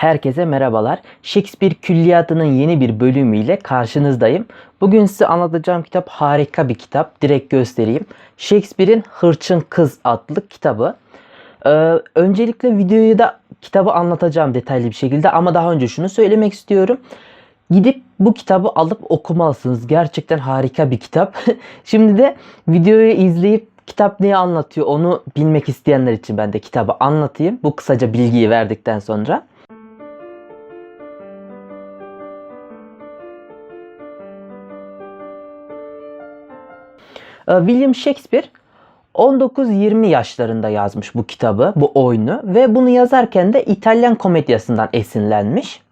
Herkese merhabalar. Shakespeare Külliyatı'nın yeni bir bölümüyle karşınızdayım. Bugün size anlatacağım kitap harika bir kitap. Direkt göstereyim. Shakespeare'in Hırçın Kız adlı kitabı. Ee, öncelikle videoyu da kitabı anlatacağım detaylı bir şekilde ama daha önce şunu söylemek istiyorum. Gidip bu kitabı alıp okumalısınız. Gerçekten harika bir kitap. Şimdi de videoyu izleyip kitap neyi anlatıyor onu bilmek isteyenler için ben de kitabı anlatayım. Bu kısaca bilgiyi verdikten sonra. William Shakespeare 19-20 yaşlarında yazmış bu kitabı, bu oyunu ve bunu yazarken de İtalyan komedyasından esinlenmiş.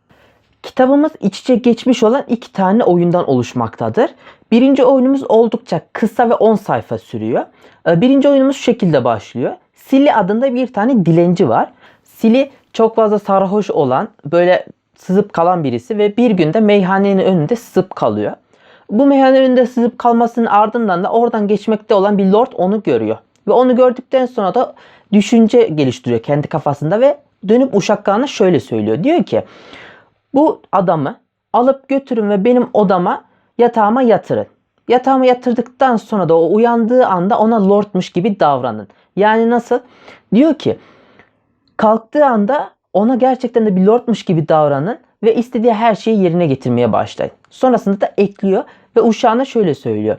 Kitabımız iç içe geçmiş olan iki tane oyundan oluşmaktadır. Birinci oyunumuz oldukça kısa ve 10 sayfa sürüyor. Ee, Birinci oyunumuz şu şekilde başlıyor. Silly adında bir tane dilenci var. Silly çok fazla sarhoş olan, böyle sızıp kalan birisi ve bir günde meyhanenin önünde sızıp kalıyor. Bu meyhanenin önünde sızıp kalmasının ardından da oradan geçmekte olan bir lord onu görüyor. Ve onu gördükten sonra da düşünce geliştiriyor kendi kafasında ve dönüp uşakkağına şöyle söylüyor. Diyor ki bu adamı alıp götürün ve benim odama yatağıma yatırın. Yatağıma yatırdıktan sonra da o uyandığı anda ona lordmuş gibi davranın. Yani nasıl? Diyor ki kalktığı anda ona gerçekten de bir lordmuş gibi davranın ve istediği her şeyi yerine getirmeye başlayın. Sonrasında da ekliyor ve uşağına şöyle söylüyor.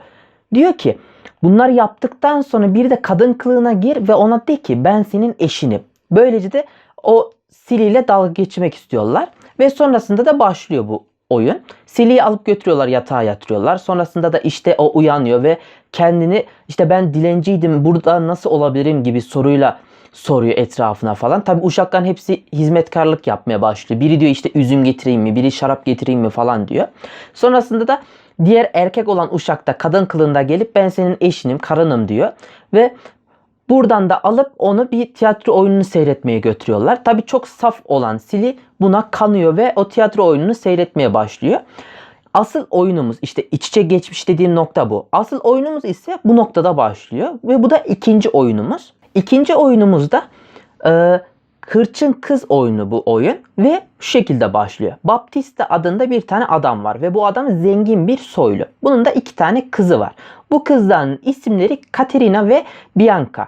Diyor ki bunları yaptıktan sonra bir de kadın kılığına gir ve ona de ki ben senin eşinim. Böylece de o Silly ile dalga geçmek istiyorlar. Ve sonrasında da başlıyor bu oyun. Silly'yi alıp götürüyorlar yatağa yatırıyorlar. Sonrasında da işte o uyanıyor ve kendini işte ben dilenciydim burada nasıl olabilirim gibi soruyla soruyor etrafına falan. Tabi uşakların hepsi hizmetkarlık yapmaya başlıyor. Biri diyor işte üzüm getireyim mi, biri şarap getireyim mi falan diyor. Sonrasında da diğer erkek olan uşak da kadın kılığında gelip ben senin eşinim, karınım diyor. Ve buradan da alıp onu bir tiyatro oyununu seyretmeye götürüyorlar. Tabi çok saf olan Sili buna kanıyor ve o tiyatro oyununu seyretmeye başlıyor. Asıl oyunumuz işte iç içe geçmiş dediğim nokta bu. Asıl oyunumuz ise bu noktada başlıyor ve bu da ikinci oyunumuz. İkinci oyunumuzda e, Hırçın Kız oyunu bu oyun ve şu şekilde başlıyor. Baptista adında bir tane adam var ve bu adam zengin bir soylu. Bunun da iki tane kızı var. Bu kızların isimleri Katerina ve Bianca.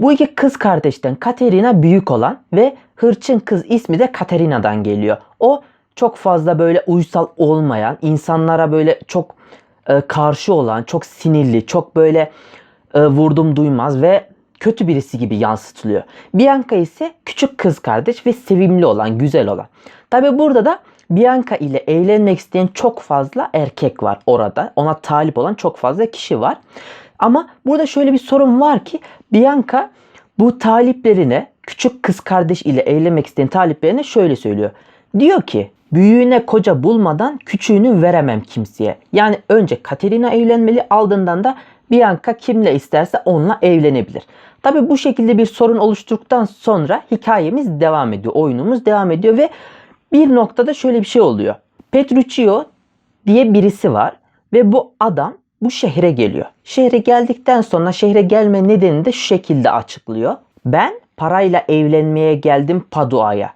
Bu iki kız kardeşten Katerina büyük olan ve hırçın kız ismi de Katerina'dan geliyor. O çok fazla böyle uysal olmayan, insanlara böyle çok e, karşı olan, çok sinirli, çok böyle e, vurdum duymaz ve kötü birisi gibi yansıtılıyor. Bianca ise küçük kız kardeş ve sevimli olan, güzel olan. Tabi burada da Bianca ile evlenmek isteyen çok fazla erkek var orada. Ona talip olan çok fazla kişi var. Ama burada şöyle bir sorun var ki Bianca bu taliplerine küçük kız kardeş ile evlenmek isteyen taliplerine şöyle söylüyor. Diyor ki büyüğüne koca bulmadan küçüğünü veremem kimseye. Yani önce Katerina evlenmeli ardından da Bianca kimle isterse onunla evlenebilir. Tabi bu şekilde bir sorun oluşturduktan sonra hikayemiz devam ediyor. Oyunumuz devam ediyor ve bir noktada şöyle bir şey oluyor. Petruccio diye birisi var ve bu adam bu şehre geliyor. Şehre geldikten sonra şehre gelme nedenini de şu şekilde açıklıyor. Ben parayla evlenmeye geldim Padua'ya.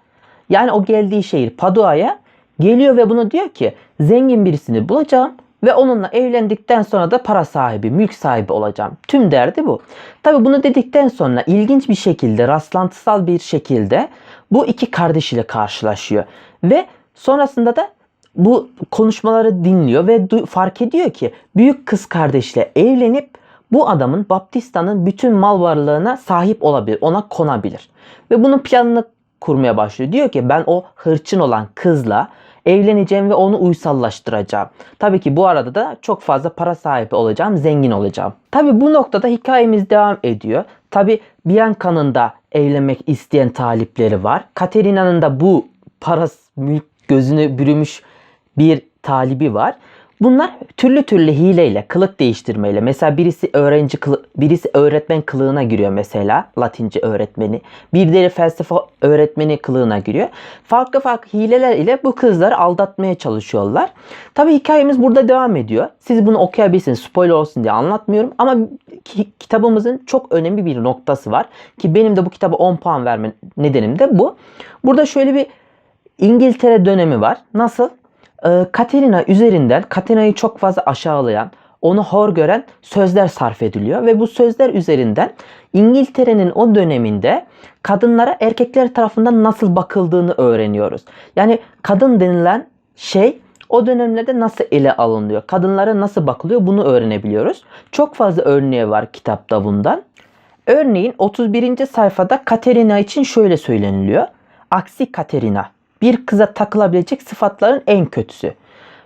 Yani o geldiği şehir Padua'ya geliyor ve bunu diyor ki zengin birisini bulacağım ve onunla evlendikten sonra da para sahibi, mülk sahibi olacağım. Tüm derdi bu. Tabi bunu dedikten sonra ilginç bir şekilde, rastlantısal bir şekilde bu iki kardeş ile karşılaşıyor. Ve sonrasında da bu konuşmaları dinliyor ve fark ediyor ki büyük kız kardeşle evlenip bu adamın Baptista'nın bütün mal varlığına sahip olabilir, ona konabilir. Ve bunun planını kurmaya başlıyor. Diyor ki ben o hırçın olan kızla evleneceğim ve onu uysallaştıracağım. Tabii ki bu arada da çok fazla para sahibi olacağım, zengin olacağım. Tabii bu noktada hikayemiz devam ediyor. Tabii Bianca'nın da evlenmek isteyen talipleri var. Katerina'nın da bu para mülk gözünü bürümüş bir talibi var. Bunlar türlü türlü hileyle, kılık değiştirmeyle. Mesela birisi öğrenci kılı, birisi öğretmen kılığına giriyor mesela. Latince öğretmeni. Birileri felsefe öğretmeni kılığına giriyor. Farklı farklı hileler ile bu kızları aldatmaya çalışıyorlar. Tabi hikayemiz burada devam ediyor. Siz bunu okuyabilirsiniz. Spoiler olsun diye anlatmıyorum. Ama kitabımızın çok önemli bir noktası var. Ki benim de bu kitaba 10 puan verme nedenim de bu. Burada şöyle bir İngiltere dönemi var. Nasıl? Ee, Katerina üzerinden Katerina'yı çok fazla aşağılayan, onu hor gören sözler sarf ediliyor ve bu sözler üzerinden İngiltere'nin o döneminde kadınlara erkekler tarafından nasıl bakıldığını öğreniyoruz. Yani kadın denilen şey o dönemlerde nasıl ele alınıyor, kadınlara nasıl bakılıyor bunu öğrenebiliyoruz. Çok fazla örneği var kitapta bundan. Örneğin 31. sayfada Katerina için şöyle söyleniliyor. Aksi Katerina. Bir kıza takılabilecek sıfatların en kötüsü.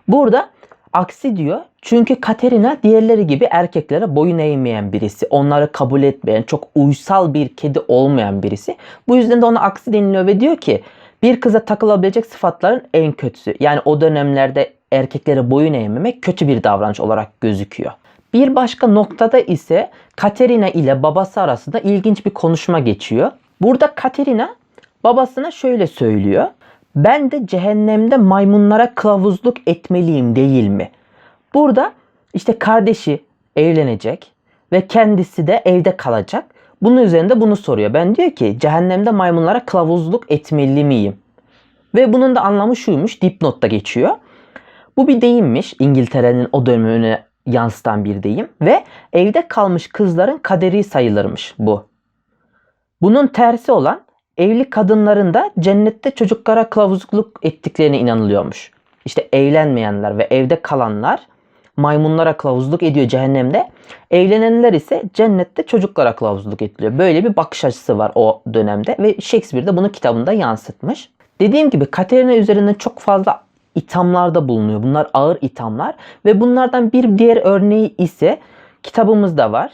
Burada aksi diyor. Çünkü Katerina diğerleri gibi erkeklere boyun eğmeyen birisi. Onları kabul etmeyen, çok uysal bir kedi olmayan birisi. Bu yüzden de ona aksi deniliyor ve diyor ki bir kıza takılabilecek sıfatların en kötüsü. Yani o dönemlerde erkeklere boyun eğmemek kötü bir davranış olarak gözüküyor. Bir başka noktada ise Katerina ile babası arasında ilginç bir konuşma geçiyor. Burada Katerina babasına şöyle söylüyor. Ben de cehennemde maymunlara kılavuzluk etmeliyim değil mi? Burada işte kardeşi evlenecek ve kendisi de evde kalacak. Bunun üzerinde bunu soruyor. Ben diyor ki cehennemde maymunlara kılavuzluk etmeli miyim? Ve bunun da anlamı şuymuş dipnotta geçiyor. Bu bir deyimmiş İngiltere'nin o dönemine yansıtan bir deyim ve evde kalmış kızların kaderi sayılırmış bu. Bunun tersi olan evli kadınların da cennette çocuklara kılavuzluk ettiklerine inanılıyormuş. İşte evlenmeyenler ve evde kalanlar maymunlara kılavuzluk ediyor cehennemde. Evlenenler ise cennette çocuklara kılavuzluk ediliyor. Böyle bir bakış açısı var o dönemde ve Shakespeare de bunu kitabında yansıtmış. Dediğim gibi Katerina üzerinde çok fazla ithamlarda bulunuyor. Bunlar ağır ithamlar ve bunlardan bir diğer örneği ise kitabımızda var.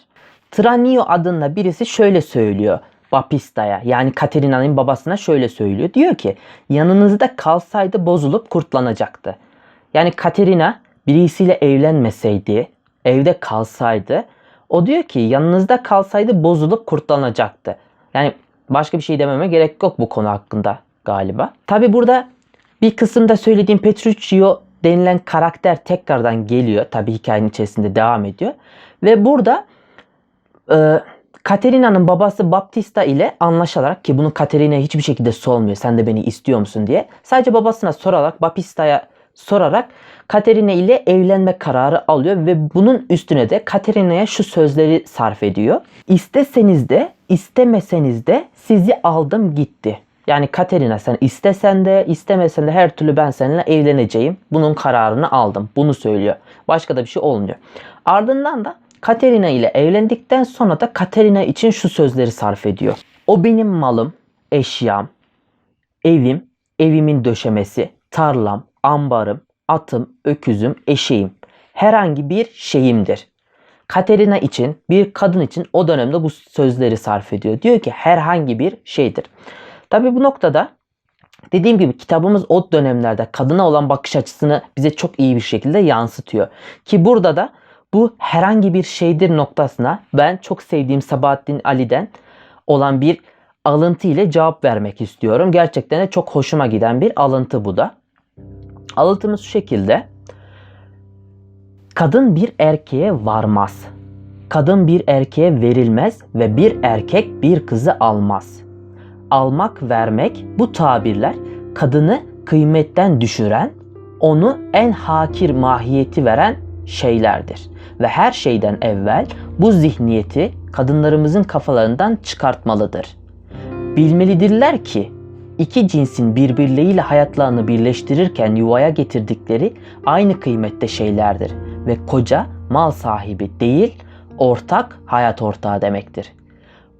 Tranio adında birisi şöyle söylüyor Bapista'ya yani Katerina'nın babasına şöyle söylüyor. Diyor ki yanınızda kalsaydı bozulup kurtlanacaktı. Yani Katerina birisiyle evlenmeseydi, evde kalsaydı o diyor ki yanınızda kalsaydı bozulup kurtlanacaktı. Yani başka bir şey dememe gerek yok bu konu hakkında galiba. Tabi burada bir kısımda söylediğim Petruccio denilen karakter tekrardan geliyor. Tabi hikayenin içerisinde devam ediyor. Ve burada e, Katerina'nın babası Baptista ile anlaşarak ki bunu Katerina'ya hiçbir şekilde sormuyor. Sen de beni istiyor musun diye. Sadece babasına sorarak Baptista'ya sorarak Katerina ile evlenme kararı alıyor ve bunun üstüne de Katerina'ya şu sözleri sarf ediyor. İsteseniz de istemeseniz de sizi aldım gitti. Yani Katerina sen istesen de istemesen de her türlü ben seninle evleneceğim. Bunun kararını aldım. Bunu söylüyor. Başka da bir şey olmuyor. Ardından da Katerina ile evlendikten sonra da Katerina için şu sözleri sarf ediyor. O benim malım, eşyam, evim, evimin döşemesi, tarlam, ambarım, atım, öküzüm, eşeğim. Herhangi bir şeyimdir. Katerina için, bir kadın için o dönemde bu sözleri sarf ediyor. Diyor ki herhangi bir şeydir. Tabi bu noktada dediğim gibi kitabımız o dönemlerde kadına olan bakış açısını bize çok iyi bir şekilde yansıtıyor. Ki burada da bu herhangi bir şeydir noktasına ben çok sevdiğim Sabahattin Ali'den olan bir alıntı ile cevap vermek istiyorum. Gerçekten de çok hoşuma giden bir alıntı bu da. Alıntımız şu şekilde. Kadın bir erkeğe varmaz. Kadın bir erkeğe verilmez ve bir erkek bir kızı almaz. Almak, vermek bu tabirler kadını kıymetten düşüren, onu en hakir mahiyeti veren şeylerdir. Ve her şeyden evvel bu zihniyeti kadınlarımızın kafalarından çıkartmalıdır. Bilmelidirler ki iki cinsin birbirleriyle hayatlarını birleştirirken yuvaya getirdikleri aynı kıymette şeylerdir ve koca mal sahibi değil, ortak hayat ortağı demektir.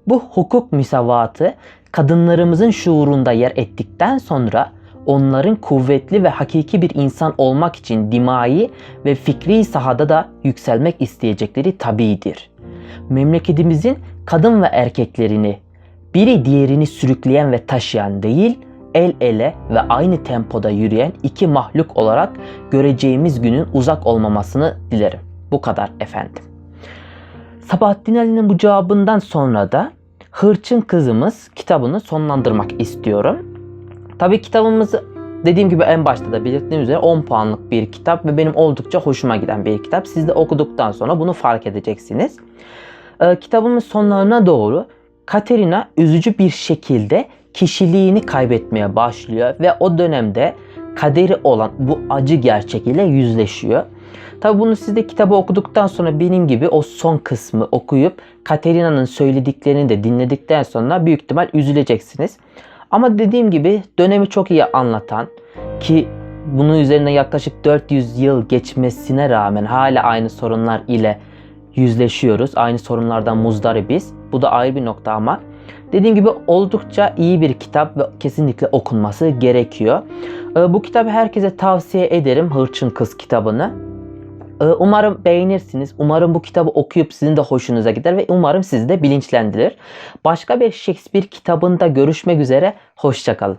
Bu hukuk müsavatı kadınlarımızın şuurunda yer ettikten sonra onların kuvvetli ve hakiki bir insan olmak için dimai ve fikri sahada da yükselmek isteyecekleri tabidir. Memleketimizin kadın ve erkeklerini biri diğerini sürükleyen ve taşıyan değil, el ele ve aynı tempoda yürüyen iki mahluk olarak göreceğimiz günün uzak olmamasını dilerim. Bu kadar efendim. Sabahattin Ali'nin bu cevabından sonra da Hırçın Kızımız kitabını sonlandırmak istiyorum. Tabii kitabımızı dediğim gibi en başta da belirttiğim üzere 10 puanlık bir kitap ve benim oldukça hoşuma giden bir kitap. Siz de okuduktan sonra bunu fark edeceksiniz. Ee, kitabımın sonlarına doğru Katerina üzücü bir şekilde kişiliğini kaybetmeye başlıyor ve o dönemde kaderi olan bu acı gerçek ile yüzleşiyor. Tabi bunu siz de kitabı okuduktan sonra benim gibi o son kısmı okuyup Katerina'nın söylediklerini de dinledikten sonra büyük ihtimal üzüleceksiniz. Ama dediğim gibi dönemi çok iyi anlatan ki bunun üzerine yaklaşık 400 yıl geçmesine rağmen hala aynı sorunlar ile yüzleşiyoruz. Aynı sorunlardan muzdaribiz. Bu da ayrı bir nokta ama dediğim gibi oldukça iyi bir kitap ve kesinlikle okunması gerekiyor. Ee, Bu kitabı herkese tavsiye ederim. Hırçın Kız kitabını. Ee, Umarım beğenirsiniz. Umarım bu kitabı okuyup sizin de hoşunuza gider ve umarım sizi de bilinçlendirir. Başka bir Shakespeare kitabında görüşmek üzere. Hoşçakalın.